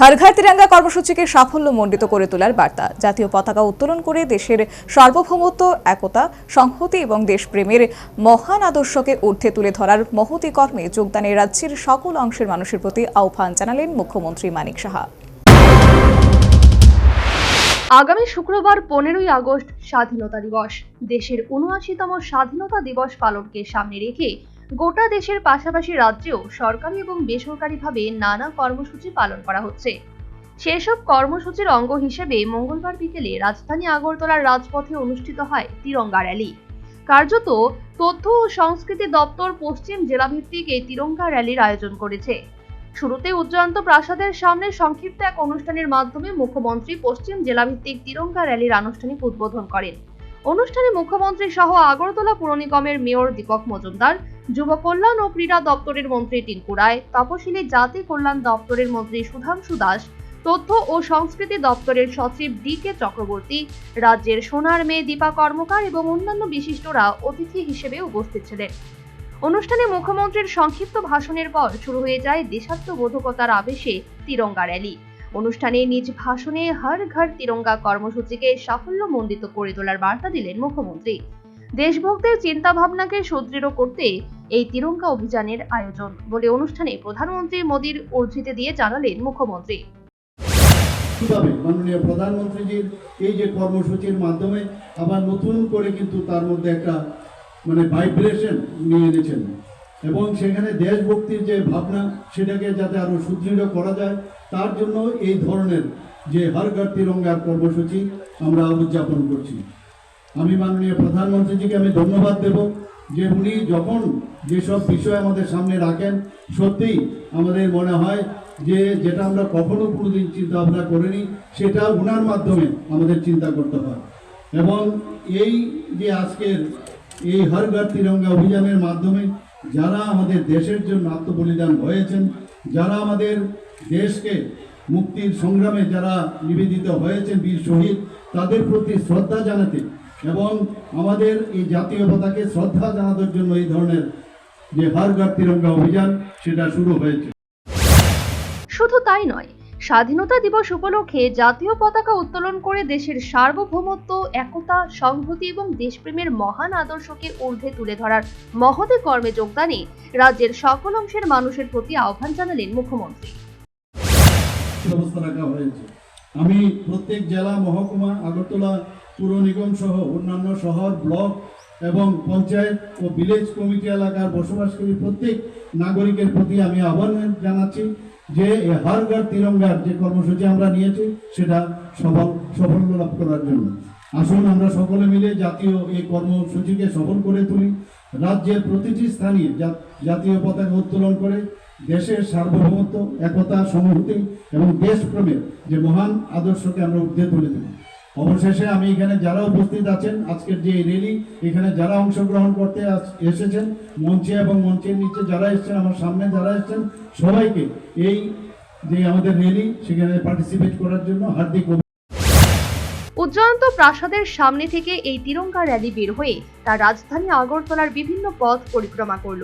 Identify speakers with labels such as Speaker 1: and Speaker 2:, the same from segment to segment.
Speaker 1: হারঘাট তিরঙ্গা কর্মসূচিকে মণ্ডিত করে তোলার বার্তা জাতীয় পতাকা উত্তোলন করে দেশের সার্বভৌমত্ব একতা সংহতি এবং দেশপ্রেমের মহান আদর্শকে ঊর্ধ্বে তুলে ধরার মহতি কর্মে যোগদানে রাজ্যের সকল অংশের মানুষের প্রতি আহ্বান জানালেন মুখ্যমন্ত্রী মানিক সাহা
Speaker 2: আগামী শুক্রবার পনেরোই আগস্ট স্বাধীনতা দিবস দেশের উনআশিতম স্বাধীনতা দিবস পালনকে সামনে রেখে গোটা দেশের পাশাপাশি রাজ্যেও সরকারি এবং বেসরকারিভাবে নানা কর্মসূচি পালন করা হচ্ছে সেসব কর্মসূচির অঙ্গ হিসেবে মঙ্গলবার বিকেলে রাজধানী আগরতলার রাজপথে অনুষ্ঠিত হয় তিরঙ্গা র্যালি কার্যত তথ্য ও সংস্কৃতি দপ্তর পশ্চিম জেলাভিত্তিক এই তিরঙ্গা র্যালির আয়োজন করেছে শুরুতে উজ্জয়ন্ত প্রাসাদের সামনে সংক্ষিপ্ত এক অনুষ্ঠানের মাধ্যমে মুখ্যমন্ত্রী পশ্চিম জেলাভিত্তিক তিরঙ্গা র্যালির আনুষ্ঠানিক উদ্বোধন করেন অনুষ্ঠানে মুখ্যমন্ত্রী সহ আগরতলা পুর নিগমের মেয়র দীপক মজুমদার যুব কল্যাণ ও ক্রীড়া দপ্তরের মন্ত্রী টিঙ্কু রায় তপশিলি জাতি কল্যাণ দপ্তরের মন্ত্রী সুধাংশু দাস তথ্য ও সংস্কৃতি দপ্তরের সচিব ডি কে চক্রবর্তী রাজ্যের সোনার মেয়ে দীপা কর্মকার এবং অন্যান্য বিশিষ্টরা অতিথি হিসেবে উপস্থিত ছিলেন অনুষ্ঠানে মুখ্যমন্ত্রীর সংক্ষিপ্ত ভাষণের পর শুরু হয়ে যায় দেশাত্মবোধকতার আবেশে তিরঙ্গা র্যালি অনুষ্ঠানে নিজ ভাষণে হর ঘর তিরঙ্গা কর্মসূচিকে সাফল্য মন্ডিত করে তোলার বার্তা দিলেন মুখ্যমন্ত্রী দেশভক্তের চিন্তা ভাবনাকে সুদৃঢ় করতে এই তিরঙ্গা অভিযানের আয়োজন বলে অনুষ্ঠানে প্রধানমন্ত্রী মোদীর উদ্ধৃতি দিয়ে জানালেন মুখ্যমন্ত্রী
Speaker 3: কিভাবে মাননীয় প্রধানমন্ত্রীজির এই যে কর্মসূচির মাধ্যমে আবার নতুন করে কিন্তু তার মধ্যে একটা মানে ভাইব্রেশন নিয়ে এনেছেন এবং সেখানে দেশভক্তির যে ভাবনা সেটাকে যাতে আরও সুদৃঢ় করা যায় তার জন্য এই ধরনের যে হর ঘর তিরঙ্গার কর্মসূচি আমরা উদযাপন করছি আমি মাননীয় প্রধানমন্ত্রীজিকে আমি ধন্যবাদ দেব যে উনি যখন যেসব বিষয় আমাদের সামনে রাখেন সত্যিই আমাদের মনে হয় যে যেটা আমরা কখনো কোনোদিন চিন্তা ভাবনা করিনি সেটা উনার মাধ্যমে আমাদের চিন্তা করতে হয় এবং এই যে আজকের এই হর ঘর তিরঙ্গা অভিযানের মাধ্যমে যারা আমাদের দেশের জন্য আত্মবলিদান হয়েছেন যারা আমাদের দেশকে মুক্তির সংগ্রামে যারা নিবেদিত হয়েছেন বীর শহীদ তাদের প্রতি শ্রদ্ধা জানাতে এবং আমাদের এই জাতীয় পতাকে শ্রদ্ধা জানানোর জন্য এই ধরনের যে হারগার তিরঙ্গা অভিযান সেটা শুরু হয়েছে
Speaker 2: শুধু তাই নয় স্বাধীনতা দিবস উপলক্ষে জাতীয় পতাকা উত্তোলন করে দেশের সার্বভৌমত্ব একতা সংহতি এবং দেশপ্রেমের মহান আদর্শকে ঊর্ধ্বে তুলে ধরার মহতে কর্মে যোগদানে রাজ্যের সকল অংশের মানুষের প্রতি আহ্বান জানালেন মুখ্যমন্ত্রী
Speaker 3: আমি প্রত্যেক জেলা মহকুমা আগরতলা পুর নিগম সহ অন্যান্য শহর ব্লক এবং পঞ্চায়েত ও ভিলেজ কমিটি এলাকার বসবাসকারী প্রত্যেক নাগরিকের প্রতি আমি আহ্বান জানাচ্ছি যে হর ঘর তিরঙ্গার যে কর্মসূচি আমরা নিয়েছি সেটা সফল সাফল্য লাভ করার জন্য আসুন আমরা সকলে মিলে জাতীয় এই কর্মসূচিকে সফল করে তুলি রাজ্যের প্রতিটি স্থানে জাতীয় পতাকা উত্তোলন করে দেশের সার্বভৌমত্ব একতা সংহতি এবং দেশপ্রেমের যে মহান আদর্শকে আমরা উর্ধে তুলে দেব অবশেষে আমি এখানে যারা উপস্থিত আছেন আজকের যে রেলি এখানে যারা অংশগ্রহণ করতে এসেছেন মঞ্চে এবং মঞ্চের নিচে যারা এসেছেন আমার সামনে যারা এসেছেন সবাইকে এই যে আমাদের রেলি সেখানে পার্টিসিপেট করার জন্য হার্দিক
Speaker 2: উজ্জয়ন্ত প্রাসাদের সামনে থেকে এই তিরঙ্গা র্যালি বের হয়ে তার রাজধানী আগরতলার বিভিন্ন পথ পরিক্রমা করল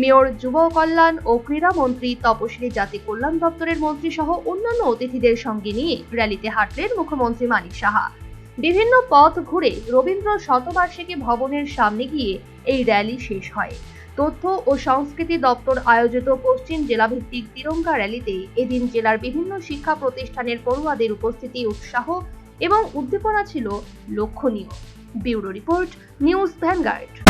Speaker 2: মেয়র যুব কল্যাণ ও ক্রীড়া মন্ত্রী তপশিলি জাতি কল্যাণ দপ্তরের মন্ত্রী সহ অন্যান্য অতিথিদের সঙ্গে নিয়ে র্যালিতে হাঁটলেন মুখ্যমন্ত্রী মানিক সাহা বিভিন্ন পথ ঘুরে রবীন্দ্র শতবার্ষিকী ভবনের সামনে গিয়ে এই র্যালি শেষ হয় তথ্য ও সংস্কৃতি দপ্তর আয়োজিত পশ্চিম জেলাভিত্তিক তিরঙ্গা র্যালিতে এদিন জেলার বিভিন্ন শিক্ষা প্রতিষ্ঠানের পড়ুয়াদের উপস্থিতি উৎসাহ এবং উদ্দীপনা ছিল লক্ষণীয় ব্যুরো রিপোর্ট নিউজ ভ্যানগার্ড